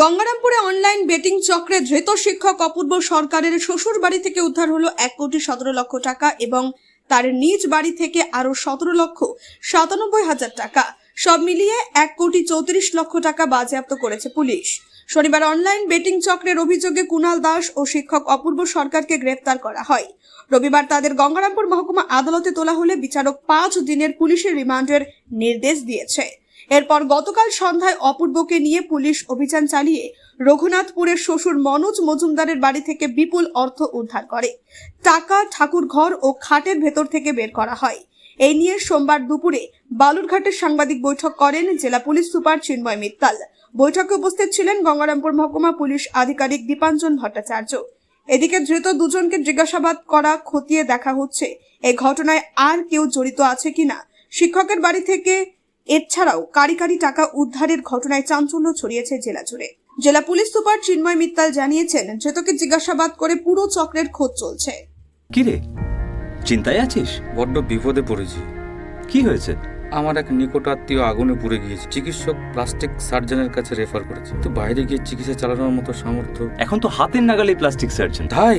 গঙ্গারামপুরে online betting চক্রে ধৃত শিক্ষক অপূর্ব সরকারের শ্বশুর বাড়ি থেকে উদ্ধার হলো এক কোটি সতেরো লক্ষ টাকা এবং তার নিজ বাড়ি থেকে আরও সতেরো লক্ষ সাতানব্বই হাজার টাকা। সব মিলিয়ে এক কোটি চৌত্রিশ লক্ষ টাকা বাজেয়াপ্ত করেছে পুলিশ। শনিবার অনলাইন বেটিং চক্রের অভিযোগে কুণাল দাস ও শিক্ষক অপূর্ব সরকারকে গ্রেফতার করা হয়। রবিবার তাদের গঙ্গারামপুর মহকুমা আদালতে তোলা হলে বিচারক পাঁচ দিনের পুলিশের রিমান্ডের নির্দেশ দিয়েছে। এরপর গতকাল সন্ধ্যায় অপূর্বকে নিয়ে পুলিশ অভিযান চালিয়ে রঘুনাথপুরের শ্বশুর মনোজ মজুমদারের বাড়ি থেকে বিপুল অর্থ উদ্ধার করে। টাকা ঠাকুর ঘর ও খাটের ভেতর থেকে বের করা হয়। এই নিয়ে সোমবার দুপুরে বালুরঘাটের সাংবাদিক বৈঠক করেন জেলা পুলিশ সুপার চিন্ময় মিত্তাল। বৈঠকে উপস্থিত ছিলেন গঙ্গারামপুর মহকুমা পুলিশ আধিকারিক দীপাঞ্জন ভট্টাচার্য। এদিকে ধৃত দুজনকে জিজ্ঞাসাবাদ করা, খতিয়ে দেখা হচ্ছে এই ঘটনায় আর কেউ জড়িত আছে কিনা, শিক্ষকের বাড়ি থেকে এছাড়াও কারি কারি টাকা উদ্ধারের ঘটনায় চাঞ্চল্য ছড়িয়েছে জেলা জুড়ে। জেলা পুলিশ সুপার চিন্ময় মিত্তাল জানিয়েছেন ধৃতকে জিজ্ঞাসাবাদ করে পুরো চক্রের খোঁজ চলছে। কি রে চিন্তায় আছিস? বড্ড বিপদে পড়েছি। কি হয়েছে? আমার এক নিকট আত্মীয় আগুনে পুড়ে গিয়েছে। চিকিৎসক প্লাস্টিক সার্জনের কাছে রেফার করেছে। তো বাইরে গিয়ে চিকিৎসা চালানোর মতো সামর্থ্য এখন তো হাতের নাগালে প্লাস্টিক সার্জন। তাই?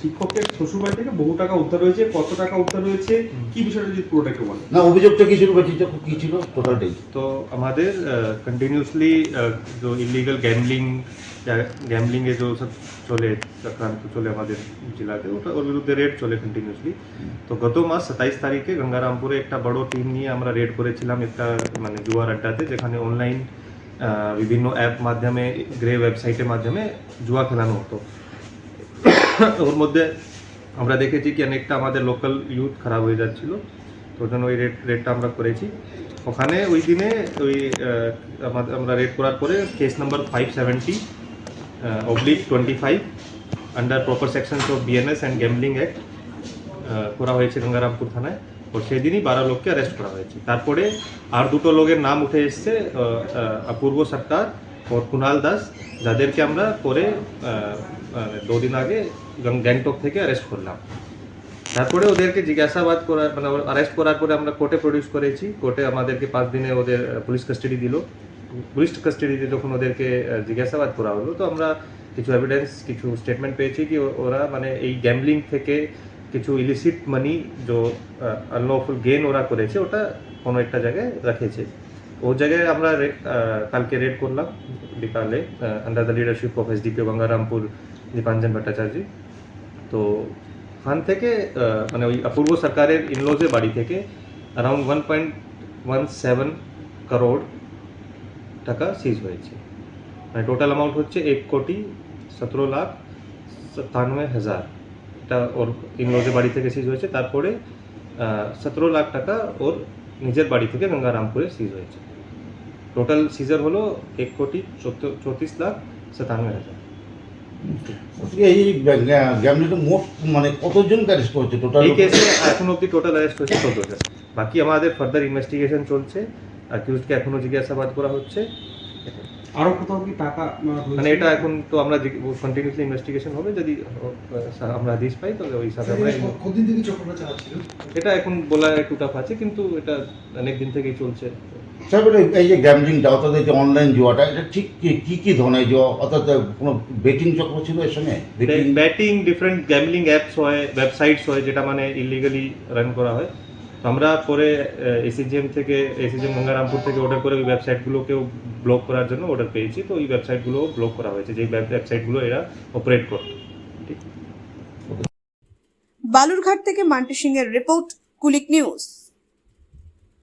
শিক্ষকের শ্বশুরবাড়ি থেকে বহু টাকা উদ্ধার হয়েছে কত টাকা উদ্ধার হয়েছে? কি বিষয়টা যদি পুরোটা বলে? না অভিযোগটা কি ছিল কি ছিল? টোটালটাই তো আমাদের কন্টিনিউসলি যে ইলিগাল গ্যামলিং গ্যামলিংয়ে যে সব চলে চক্রান্ত চলে আমাদের জেলাতে ওটা ওর বিরুদ্ধে রেড চলে কন্টিনিউসলি তো গত মাস সাতাইশ তারিখে গঙ্গারামপুরে একটা বড় টিম নিয়ে আমরা রেড করেছিলাম একটা মানে জুয়ার আড্ডাতে যেখানে অনলাইন বিভিন্ন অ্যাপ মাধ্যমে গ্রে ওয়েবসাইটের মাধ্যমে জুয়া খেলানো হতো। ওর মধ্যে আমরা দেখেছি কি অনেকটা আমাদের লোকাল ইউথ খারাপ হয়ে যাচ্ছিল, তো ওই জন্য ওই রেট রেটটা আমরা করেছি। ওখানে ওই দিনে ওই আমাদের, আমরা রেট করার পরে case number five seventy oblique twenty five under proper sections of BNS and gambling act করা হয়েছে গঙ্গারামপুর থানায়। ও সেদিনই বারো লোককে অ্যারেস্ট করা হয়েছে। তারপরে আর দুটো লোকের নাম উঠে এসছে অপূর্ব সরকার কুণাল দাস, যাদেরকে আমরা পরে দুদিন আগে গ্যাংটক থেকে অ্যারেস্ট করলাম। তারপরে ওদেরকে জিজ্ঞাসাবাদ করার মানে অ্যারেস্ট করার পরে আমরা কোর্টে প্রডিউস করেছি। কোর্টে আমাদেরকে পাঁচ দিনে ওদের পুলিশ কাস্টাডি দিল। পুলিশ কাস্টাডিতে যখন ওদেরকে জিজ্ঞাসাবাদ করা হলো, তো আমরা কিছু এভিডেন্স কিছু স্টেটমেন্ট পেয়েছি কি ওরা মানে এই গ্যামলিং থেকে কিছু ইলিসিট মানি যে আনলফুল গেন ওরা করেছে, ওটা কোনো একটা জায়গায় রাখেছে। ও জায়গায় আমরা কালকে রেড করলাম, বিকালে under the leadership of SDP Gangarampur Dipanjan Bhattacharya. তো ওখান থেকে মানে ওই অপূর্ব সরকারের ইনলোজের বাড়ি থেকে around one point one seven crore টাকা সিজ হয়েছে। মানে টোটাল অ্যামাউন্ট হচ্ছে এক কোটি সতেরো লাখ সাতানব্বই হাজার। এটা ওর ইংলোজের বাড়ি থেকে সিজ হয়েছে। তারপরে সতেরো লাখ টাকা ওর নিজের বাড়ি থেকে গঙ্গারামপুরে সিজ হয়েছে। টোটাল সিজার হলো এক কোটি চৌত্রিশ লাখ সাতানব্বই হাজার। এই গ্যামলিটা মোট মানে কতজন অ্যারেস্ট করেছে টোটাল এই কেসে এখন অব্দি টোটাল অ্যারেস্ট হয়েছে চোদ্দ জন। বাকি আমাদের ফার্দার ইনভেস্টিগেশন চলছে। অ্যাকিউজকে এখনও জিজ্ঞাসাবাদ করা হচ্ছে। আরও কোথাও কি টাকা মানে এটা এখন তো আমরা কন্টিনিউসলি ইনভেস্টিগেশন হবে যদি আমরা আদেশ পাই তাহলে ওই হিসাবে আমরা কতদিন থেকে চক্রটা চালাচ্ছিল? এটা এখন বলা একটু টাফ আছে কিন্তু এটা অনেক দিন থেকেই চলছে। তারপরে এই যে গ্যামলিংটা অর্থাৎ এই যে অনলাইন জুয়াটা এটা ঠিক কি- কি ধরনের জুয়া অর্থাৎ কোনো বেটিং চক্র ছিল এর সঙ্গে? Betting batting different gambling apps হয় ওয়েবসাইটস হয় যেটা মানে ইলিগালি রান করা হয়। আমরা পরে এসিজিএম থেকে এসিজিএম গঙ্গারামপুর থেকে অর্ডার করে ওই ওয়েবসাইটগুলোকেও ব্লক করার জন্য অর্ডার পেয়েছি। তো ওই ওয়েবসাইটগুলো ব্লক করা হয়েছে। যেই ওয়েবসাইটগুলো এরা অপারেট করত। বালুরঘাট থেকে মান্টি সিং এর রিপোর্ট, কুলিক নিউজ।